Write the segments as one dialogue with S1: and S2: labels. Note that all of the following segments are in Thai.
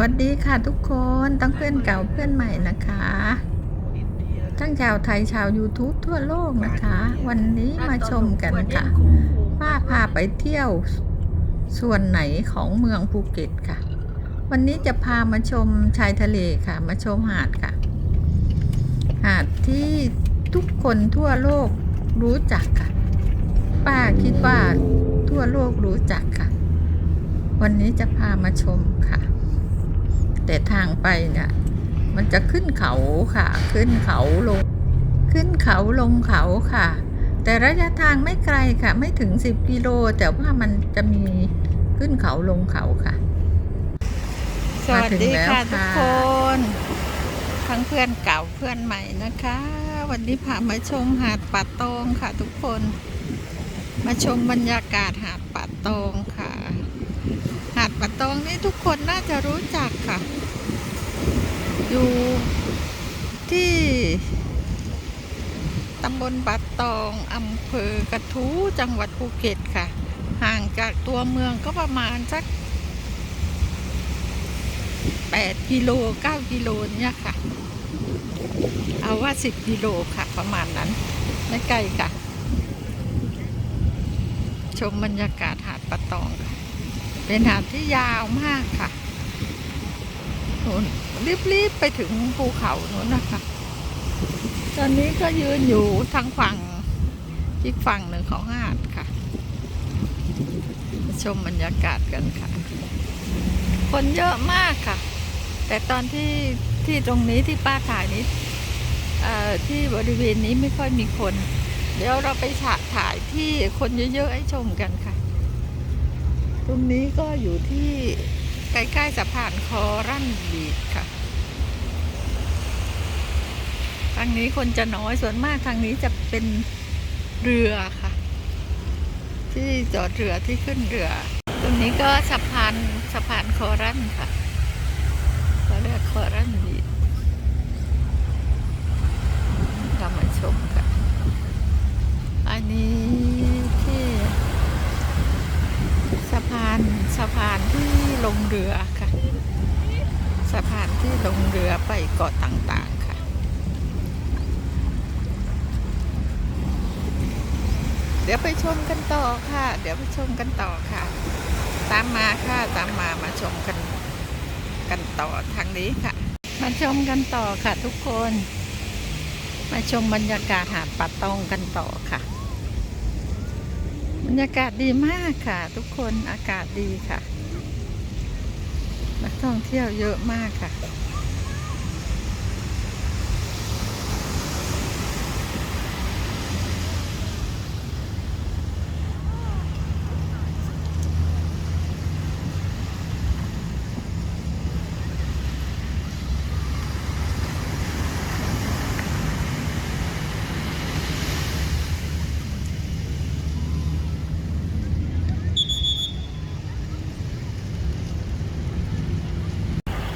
S1: วัสดีค่ะทุกคนทั้งเพื่อนเก่าเพื่อนใหม่นะคะทั้งชาวไทยชาว YouTube ทั่วโลกนะคะ วันนี้มาชมกันค่ะป้าพาไปเที่ยวส่วนไหนของเมืองภูเก็ตค่ะ วันนี้จะพามาชมชายทะเลค่ะ มาชมหาดค่ะ หาดที่ทุกคนทั่วโลกรู้จักค่ะ ป้าคิดว่าทั่วโลกรู้จักค่ะ วันนี้จะพามาชมค่ะ แต่ทางไปเนี่ยมันจะขึ้นเขาค่ะ ขึ้นเขาลง ขึ้นเขาลงเขาค่ะ แต่ระยะทางไม่ไกลค่ะ ไม่ถึง 10 กิโล แต่ว่ามันจะมีขึ้นเขาลงเขาค่ะ
S2: สวัสดีค่ะ
S1: มาถึงแล้ว
S2: ทุก
S1: ค่ะ
S2: คน ทั้งเพื่อนเก่าเพื่อนใหม่นะคะ วันนี้พามาชมหาดป่าตองค่ะทุกคน มาชมบรรยากาศหาดป่าตองค่ะหาดป่าตองนี่ทุกคนน่าจะรู้จักค่ะ อยู่ที่ตำบลป่าตองอำเภอกระทู้จังหวัดภูเก็ตค่ะ ห่างจากตัวเมืองก็ประมาณสัก8กิโล9กิโลเนี่ยค่ะ เอาว่า 10กิโลค่ะ ประมาณนั้น ไม่ไกลค่ะ ชมบรรยากาศหาดปะตองค่ะ เป็นหาดที่ยาวมากค่ะนู่นรีบๆไปถึงภูเขานู้นนะคะ ตอนนี้ก็ยืนอยู่ทางฝั่งอีกฝั่งหนึ่งของหาดค่ะ ชมบรรยากาศกันค่ะ คนเยอะมากค่ะ แต่ตอนที่ที่ตรงนี้ที่ป้าถ่ายนี้ที่บริเวณนี้ไม่ค่อยมีคน เดี๋ยวเราไปฉะถ่ายที่คนเยอะๆให้ชมกันค่ะ ตรงนี้ก็อยู่ที่ใกล้ๆสะพานคอรั่นบีดค่ะ ทางนี้คนจะน้อยส่วนมากทางนี้จะเป็นเรือค่ะ ที่จอดเรือที่ขึ้นเรือ ตรงนี้ก็สะพานสะพานคอรันค่ะเขาเรียกคอรันบีดเรามาชมกันอันนี้ที่สะพานสะพานที่ลงเรือค่ะ สะพานที่ลงเรือไปเกาะต่างๆค่ะ เดี๋ยวไปชมกันต่อค่ะ เดี๋ยวไปชมกันต่อค่ะ ตามมาค่ะตามมามาชมกันกันต่อทางนี้ค่ะ มาชมกันต่อค่ะทุกคน มาชมบรรยากาศหาดป่าตองกันต่อค่ะ รรยากาศดีมากค่ะ ทุกคนอากาศดีค่ะ นักท่องเที่ยวเยอะมากค่ะ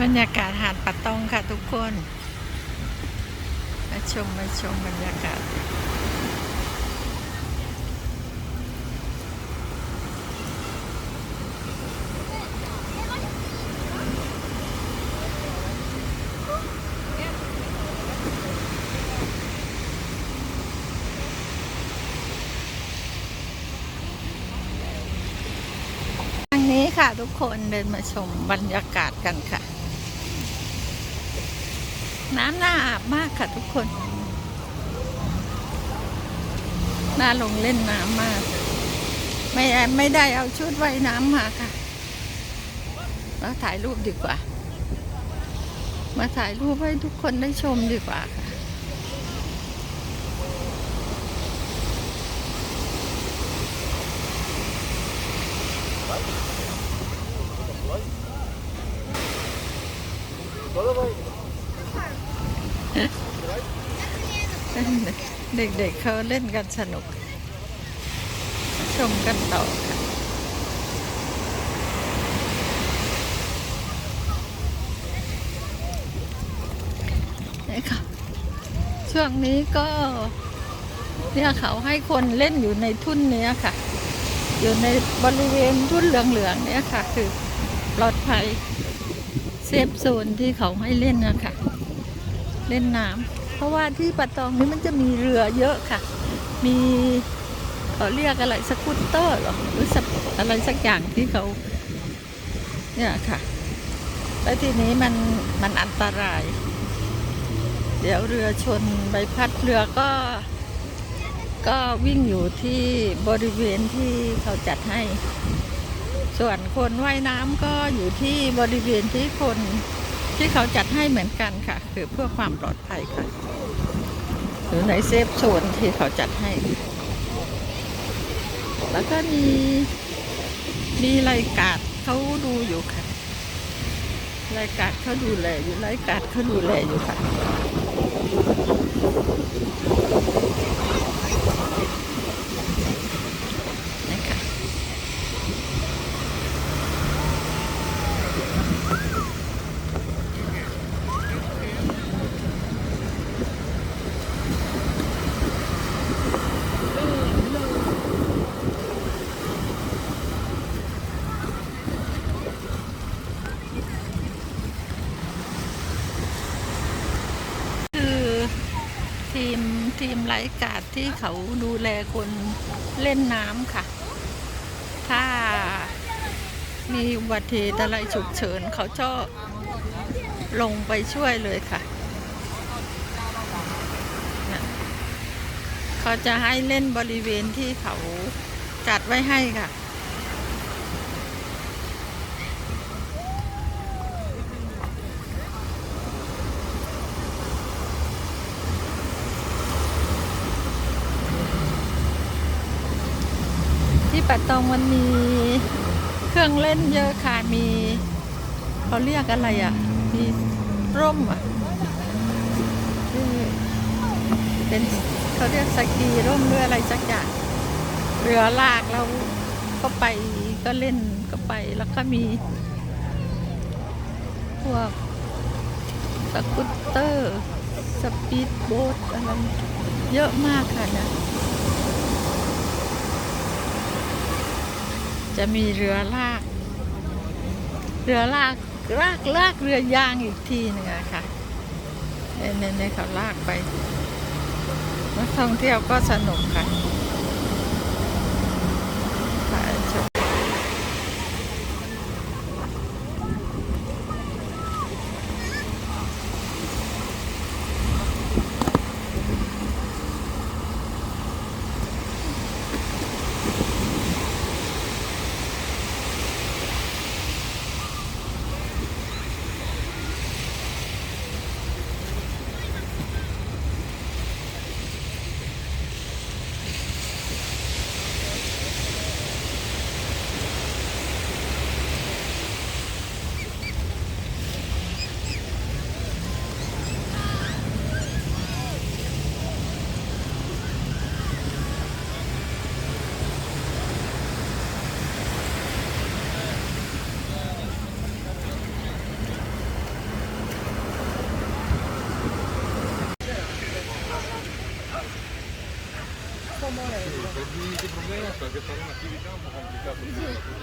S2: รรยากาศหาดปัตองค่ะทุกคน มาชมมาชมบรรยากาศทางนี้ค่ะทุกคนเดินมาชมบรรยากาศกันค่ะ น้ำน่าอาบมากค่ะทุกคน น่าลงเล่นน้ำมาก ไม่ไม่ได้เอาชุดว่ายน้ำมาค่ะมาถ่ายรูปดีกว่า มาถ่ายรูปให้ทุกคนได้ชมดีกว่าค่ะ เด็กๆเขาเล่นกันสนุก ชมกันต่อค่ะนี่ค่ะ ช่วงนี้ก็ เนี่ยเขาให้คนเล่นอยู่ในทุ่นเนี้ยค่ะ อยู่ในบริเวณทุ่นเหลืองๆเนี้ยค่ะ คือปลอดภัยเซฟโซนที่เขาให้เล่นนะคะ เล่นน้ำ เพราะว่าที่ปะตองนี้มันจะมีเรือเยอะค่ะ มีเขาเรียกอะไรสกูตเตอร์หรอหรือสักอะไรสักอย่างที่เขาเนี่ยค่ะแล้วทีนี้มันมันอันตราย เดี๋ยวเรือชนใบพัดเรือก็ ก็วิ่งอยู่ที่บริเวณที่เขาจัดให้ ส่วนคนว่ายน้ำก็อยู่ที่บริเวณที่คน ที่เขาจัดให้เหมือนกันค่ะ คือเพื่อความปลอดภัยค่ะอยู่ในเซฟโซนที่เขาจัดให้ แล้วก็มีมีรายการเขาดูอยู่ค่ะรายการเขาดูแลอยู่รายการเขาดูแลอยู่ค่ะนะคะคือทีม ทีมไลฟ์การ์ดที่เขาดูแลคนเล่นน้ำค่ะ ถ้ามีอุบัติเหตุอะไรฉุกเฉินเขาจะลงไปช่วยเลยค่ะน่ะ เขาจะให้เล่นบริเวณที่เขาจัดไว้ให้ค่ะ ที่ปัตตองมันมีเครื่องเล่นเยอะค่ะ มีเขาเรียกอะไรอะ มีร่มอะ เป็นเขาเรียกสกีร่มหรืออะไรสักอย่าง เรือลากเราก็ไปก็เล่นก็ไปแล้วก็มีพวกสกูตเตอร์ สปีดโบ๊ทอะไรเยอะมากค่ะนะ จะมีเรือลาก เรือลากลากลากเรือยางอีกทีหนึ่งอะค่ะเนี่ยเนี่ยเนี่ยเขาลากไปนักท่องเที่ยวก็สนุกค่ะ morendo. Non c'è problema perché fare un'attività è un po' complicata. Sì.